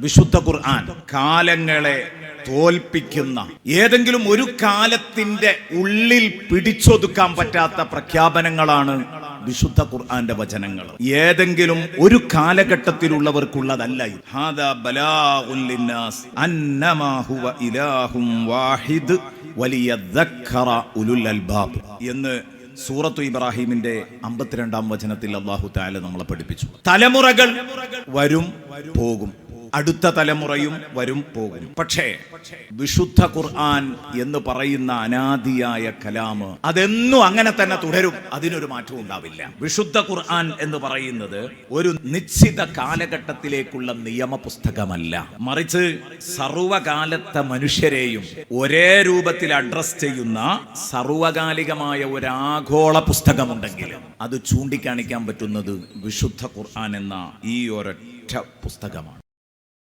വിശുദ്ധ ഖുർആൻ കാലങ്ങളെ തോൽപ്പിക്കുന്ന ഏതെങ്കിലും ഒരു കാലത്തിന്റെ ഉള്ളിൽ പിടിച്ചൊതുക്കാൻ പറ്റാത്ത പ്രഖ്യാപനങ്ങളാണ് വിശുദ്ധ ഖുർആന്റെ വചനങ്ങൾ. ഏതെങ്കിലും ഒരു കാലഘട്ടത്തിലുള്ളവർക്കുള്ളതല്ല എന്ന് സൂറത്തു ഇബ്രാഹിമിന്റെ അമ്പത്തിരണ്ടാം വചനത്തിൽ അള്ളാഹു താല നമ്മളെ പഠിപ്പിച്ചു. തലമുറകൾ വരും പോകും. അടുത്ത തലമുറയും വരും പോകും. പക്ഷേ വിശുദ്ധ ഖുർആൻ എന്ന് പറയുന്ന അനാദിയായ കലാമ് അതെന്നും അങ്ങനെ തന്നെ തുടരും. അതിനൊരു മാറ്റവും ഉണ്ടാവില്ല. വിശുദ്ധ ഖുർആൻ എന്ന് പറയുന്നത് ഒരു നിശ്ചിത കാലഘട്ടത്തിലേക്കുള്ള നിയമ പുസ്തകമല്ല മറിച്ച് സർവകാലത്തെ മനുഷ്യരെയും ഒരേ രൂപത്തിൽ അഡ്രസ് ചെയ്യുന്ന സർവകാലികമായ ഒരു ആഗോള പുസ്തകമുണ്ടെങ്കിൽ അത് ചൂണ്ടിക്കാണിക്കാൻ പറ്റുന്നത് വിശുദ്ധ ഖുർആൻ എന്ന ഈ ഒരൊറ്റ പുസ്തകമാണ്.